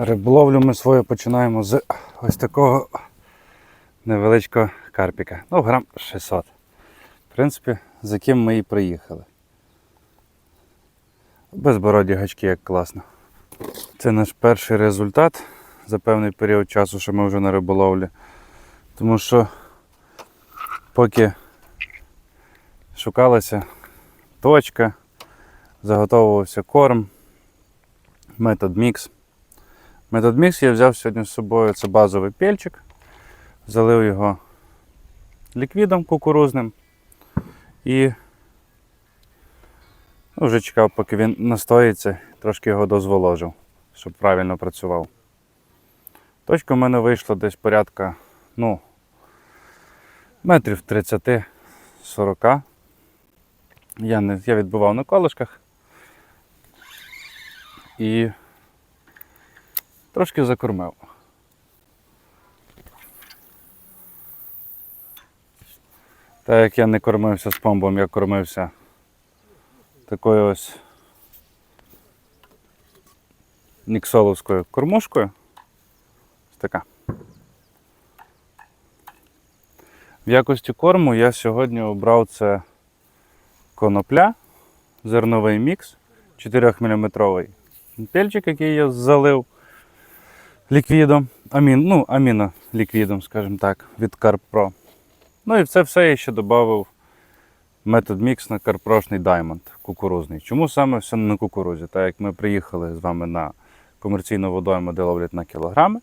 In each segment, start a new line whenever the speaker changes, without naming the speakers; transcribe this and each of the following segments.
Риболовлю ми свою починаємо з ось такого невеличкого карпіка. Ну, грам 600. В принципі, з яким ми і приїхали. Безбороді гачки, як класно. Це наш перший результат за певний період часу, що ми вже на риболовлі. Тому що поки шукалася точка, заготовувався корм, метод мікс. Метод мікс я взяв сьогодні з собою, це базовий пельчик, залив його ліквідом кукурузним і ну, вже чекав, поки він настоїться, трошки його дозволожив, щоб правильно працював. Точка в мене вийшла десь порядка, ну, метрів 30-40. Я, не, я відбивав на колишках і трошки закормив. Так як я не кормився з помбом, я кормився такою ось ніксоловською кормушкою. Ось така. В якості корму я сьогодні обрав це конопля, зерновий мікс 4-мм пельчик, який я залив ліквідом, амін, ну, аміноліквідом, скажімо так, від CarPro. Ну і це все я ще додав метод мікс на карпрошний Diamond кукурузний. Чому саме все на кукурузі? Так як ми приїхали з вами на комерційну водойму, де ловлять на кілограми.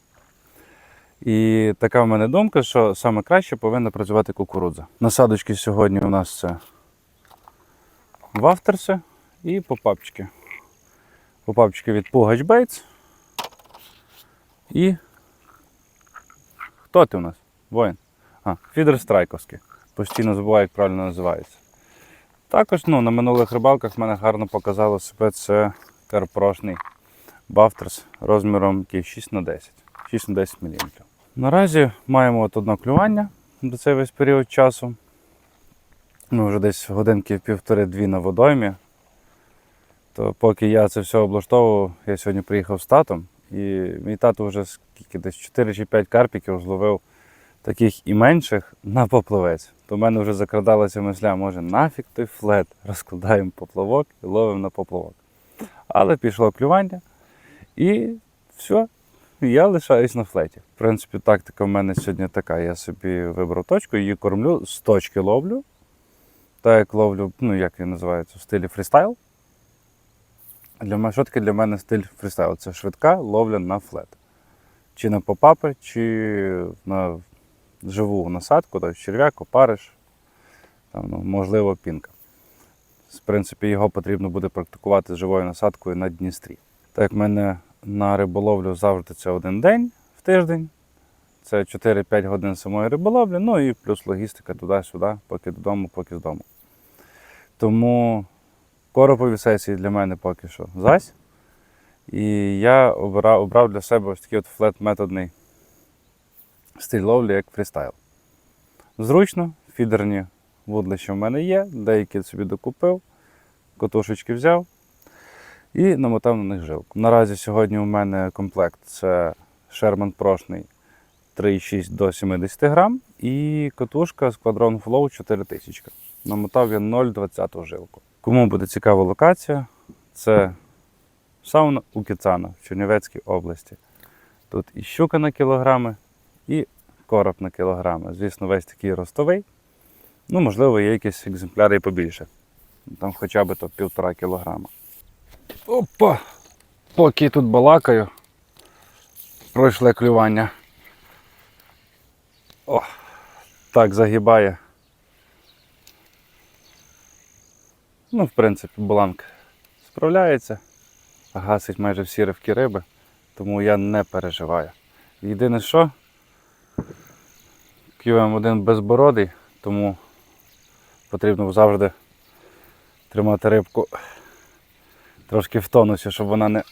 І така в мене думка, що саме краще повинна працювати кукурудза. Насадочки сьогодні у нас це вафтерси і попапчики. Попапчики від Pugach Baits. І хто ти у нас? Воїн. А, фідер страйковський. Постійно забуваю, як правильно називається. Також ну, на минулих рибалках в мене гарно показало себе це карпрошний бафтерс розміром 6 на 10 6 на 10 мм. Наразі маємо от одне клювання до цей весь період часу. Ми вже десь годинки півтори-дві на водоймі. То поки я це все облаштовував, я сьогодні приїхав з татом, і мій тато вже скільки десь 4 чи 5 карпіків зловив таких і менших на попливець. То в мене вже закрадалася мисля, може нафіг той флет, розкладаємо поплавок і ловимо на поплавок. Але пішло клювання і все, я лишаюсь на флеті. В принципі, тактика в мене сьогодні така. Я собі вибрав точку, її кормлю, з точки ловлю. Так як ловлю, ну як він називається, в стилі фрістайл. Для мене, що таке для мене стиль фрістайл? Це швидка ловля на флет. Чи на попапи, чи на живу насадку, тобто черв'як, опариш, там, ну, можливо, пінка. В принципі, його потрібно буде практикувати з живою насадкою на Дністрі. Так в мене на риболовлю завжди це один день в тиждень. Це 4-5 годин самої риболовлі, ну і плюс логістика туди-сюди, поки додому, поки з дому. Тому коропові сесії для мене поки що зась. І я обрав, обрав для себе ось такий от флет-методний стиль ловлі, як фрістайл. Зручно, фідерні вудлища в мене є, деякі собі докупив, котушечки взяв і намотав на них жилку. Наразі сьогодні у мене комплект це Sherman прошний 3,6 до 70 грам і котушка Squadron Flow 4000. Намотав я 0,20 жилку. Кому буде цікава локація, це сауна у Кіцана в Чернівецькій області. Тут і щука на кілограми, і короб на кілограми. Звісно, весь такий ростовий. Ну, можливо, є якісь екземпляри і побільше. Там хоча б то півтора кілограма. Опа! Поки тут балакаю, пройшле клювання. О, так загибає. Ну, в принципі, бланк справляється, гасить майже всі ривки риби, тому я не переживаю. Єдине що, QM1 безбородий, тому потрібно завжди тримати рибку трошки в тонусі, щоб вона не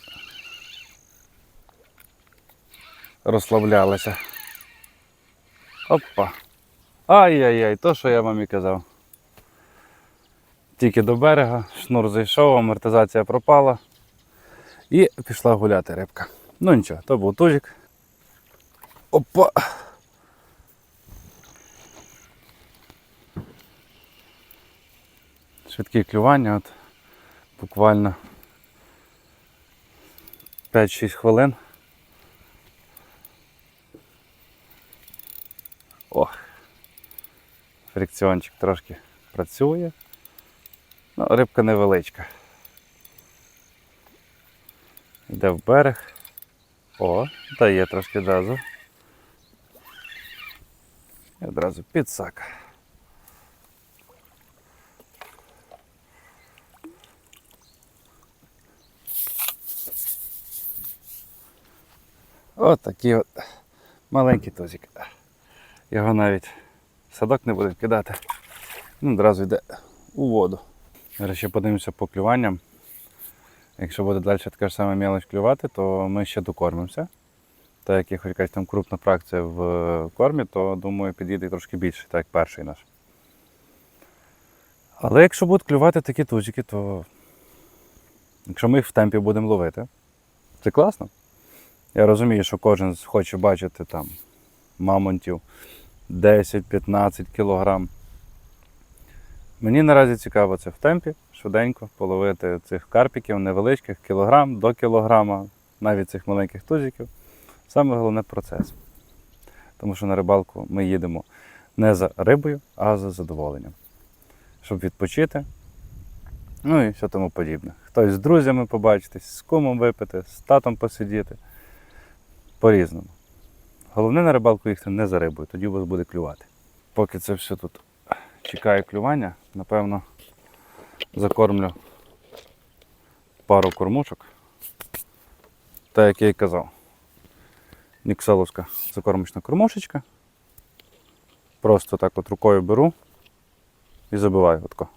розслаблялася. Опа. Ай-яй-яй, то що я вам і казав. Тільки до берега, шнур зайшов, амортизація пропала і пішла гуляти рибка. Ну нічого, то був тузик. Опа! Швидкі клювання, от буквально 5-6 хвилин. Ох, фрикціончик трошки працює. Ну, рибка невеличка. Йде в берег. О, дає трошки газу. І одразу підсака. От такий от маленький тузик. Його навіть в садок не будемо кидати. Він одразу йде у воду. Зараз ще подивимося по клюванням. Якщо буде далі така ж сама мелоч клювати, то ми ще докормимося. Та як є хоч якась там крупна фракція в кормі, то думаю підійде трошки більше, так як перший наш. Але якщо будуть клювати такі тузики, то якщо ми їх в темпі будемо ловити, це класно. Я розумію, що кожен хоче бачити там мамонтів 10-15 кілограм. Мені наразі цікаво це в темпі, швиденько половити цих карпіків невеличких, кілограм до кілограма, навіть цих маленьких тузиків. Саме головне процес. Тому що на рибалку ми їдемо не за рибою, а за задоволенням. Щоб відпочити. Ну і все тому подібне. Хтось з друзями побачитись, з кумом випити, з татом посидіти. По-різному. Головне на рибалку їхати не за рибою, тоді у вас буде клювати. Поки це все тут чекає клювання, напевно, закормлю пару кормушок. Так як я і казав. Нікселовська закормочна кормушечка. Просто так от рукою беру і забиваю отко.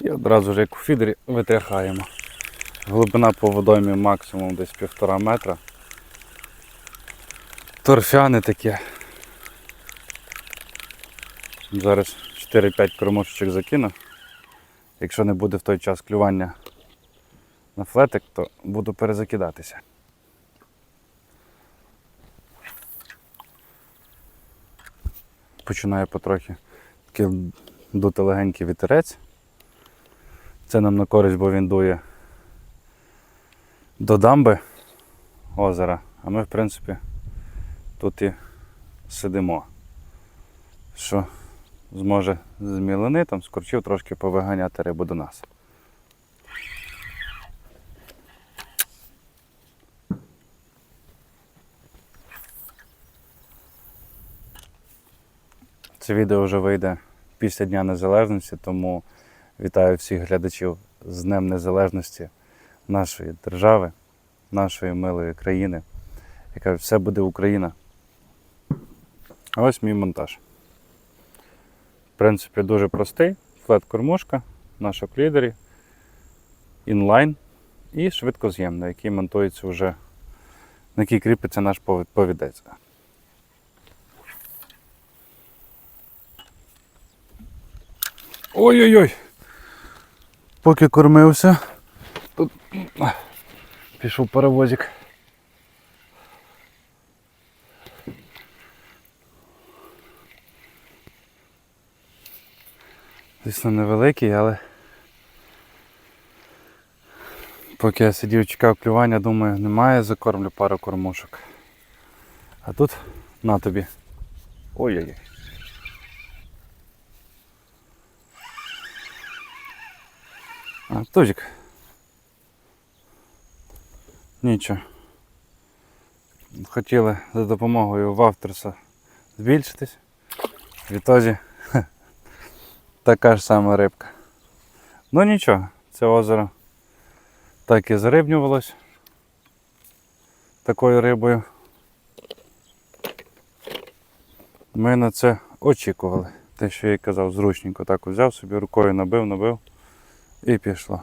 І одразу ж як у фідері витряхаємо. Глибина по водоймі максимум десь півтора метра. Торфяне таке. Зараз 4-5 кормушечок закину. Якщо не буде в той час клювання на флетик, то буду перезакидатися. Починає потрохи такий дути легенький вітерець. Це нам на користь, бо він дує до дамби озера, а ми, в принципі, тут і сидимо. Що зможе з мілини там скорчив трошки повиганяти рибу до нас. Це відео вже вийде після Дня Незалежності, тому вітаю всіх глядачів з Днем Незалежності нашої держави, нашої милої країни, яка все буде Україна. А ось мій монтаж. В принципі, дуже простий. Флет-кормушка, наш оклідері, інлайн і швидкоз'єм, на який монтується вже, на який кріпиться наш повід- повідець. Ой-ой-ой! Поки кормився, тут пішов паровозик. Звісно, невеликий, але поки я сидів, чекав клювання, думаю, немає, закормлю пару кормушок. А тут на тобі. Ой-ой-ой. А, Тузик. Нічого. Хотіли за допомогою вавтерса збільшитись. Відтоді така ж сама рибка. Ну нічого, це озеро так і зарибнювалось такою рибою. Ми на це очікували. Те, що я казав, зручненько так взяв собі, рукою набив, набив і пішло.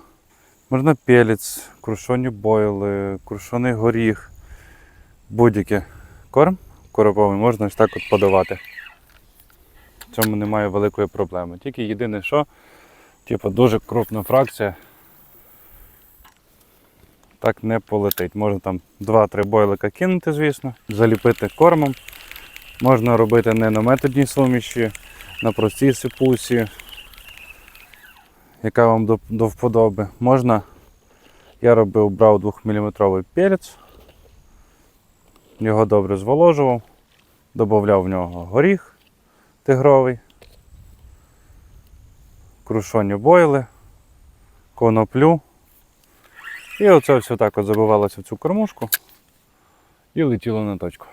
Можна пелець, крушоні бойли, крушоний горіх, будь-який корм короповий можна ось так от подавати. В цьому немає великої проблеми. Тільки єдине, що, типу, дуже крупна фракція. Так не полетить. Можна там 2-3 бойлика кинути, звісно, заліпити кормом. Можна робити не на методній суміші, на простій сипусі, яка вам до, до вподоби. Можна, я робив, брав 2-мм пелець, його добре зволожував, додавав в нього горіх тигровий, крушоні бойли, коноплю. І оце все так от забивалося в цю кормушку і летіло на точку.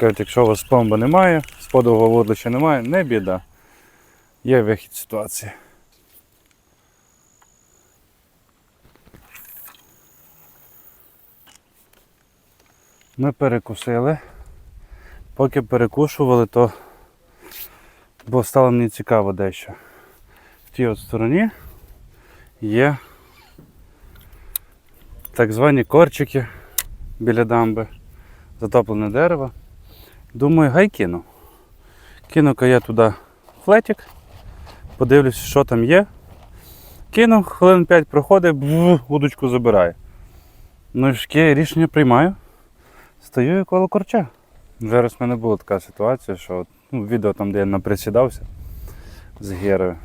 Кажуть, якщо у вас пломби немає, сподового вудлища немає, не біда. Є вихід ситуації. Ми перекусили. Поки перекушували, то бо стало мені цікаво дещо. В тій от стороні є так звані корчики біля дамби, затоплене дерево. Думаю, гай кину. Кину-ка я туди флетик, подивлюсь, що там є. Кину, хвилин 5 проходить, удочку забираю. Ну і таке рішення приймаю. Стою як коло корча. Вже раз в мене була така ситуація, що ну, відео там, де я наприсідався з герою,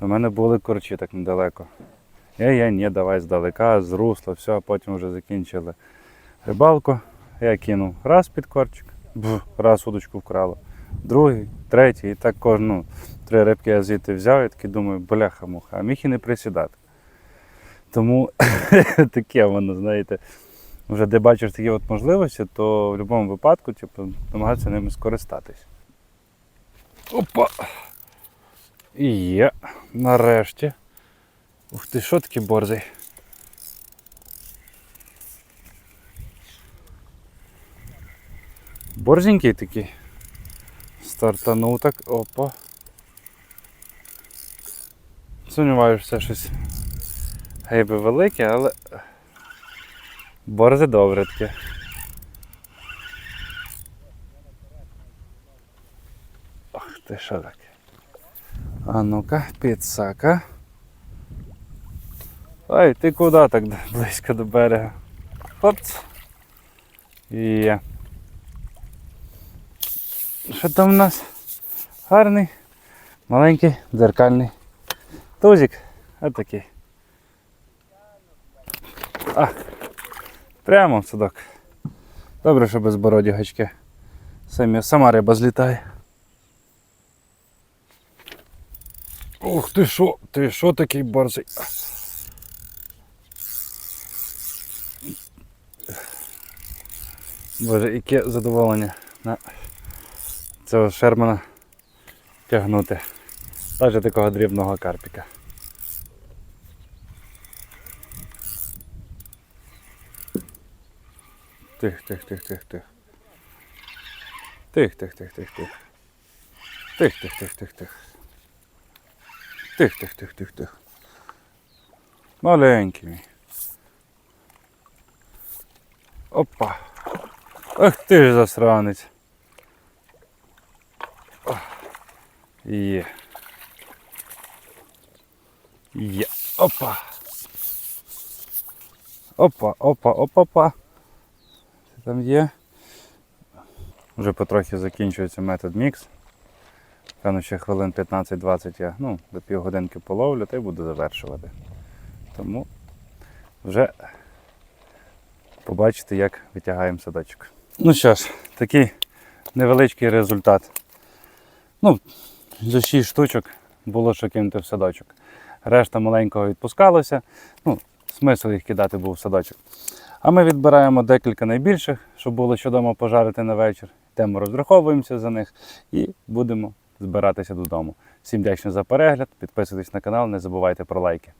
то в мене були корчі так недалеко. Я, я ні, давай здалека, з русла, все, а потім вже закінчили рибалку. Я кинув раз під корчик, бв, раз удочку вкрало, другий, третій, і так кожну три рибки я звідти взяв і такий думаю, бляха-муха, а міг і не присідати. Тому таке воно, знаєте, вже де бачиш такі от можливості, то в будь-якому випадку типу, намагатися ними скористатись. Опа! І є, нарешті. Ух ти, що такий борзий? Борзенький такий. Стартанув так, опа. Сумніваюся, щось гейби велике, але борзе добре таке. Ох ти що таке? А ну-ка, підсака. Ай, ти куди так близько до берега? Хопц. Є. Що там у нас? Гарний, маленький, дзеркальний тузик. Отакий. А, прямо в садок. Добре, що без бороді гачки. Самі, сама риба злітає. Ух ти що, ти що такий борзий? Боже, яке задоволення на цього шермана тягнути. Навіть такого дрібного карпіка. Тих, тих, тих, тих, тих. Тих, тих, тих, тих, тих. Тих, тих, тих, тих, тих. Тих, тих, тих, тих, тих. Маленький мій. Опа. Ах ти ж засранець. Є. Є. Опа. Опа, опа, опа, опа. Що там є? Вже потрохи закінчується метод мікс. Певно, ще хвилин 15-20 я ну, до півгодинки половлю та й буду завершувати. Тому вже побачите, як витягаємо садочок. Ну що ж, такий невеличкий результат. Ну, за 6 штучок було що кинути в садочок. Решта маленького відпускалося. Ну, смисл їх кидати був в садочок. А ми відбираємо декілька найбільших, щоб було що дома пожарити на вечір. Тему розраховуємося за них і будемо збиратися додому. Всім дякую за перегляд, підписуйтесь на канал, не забувайте про лайки.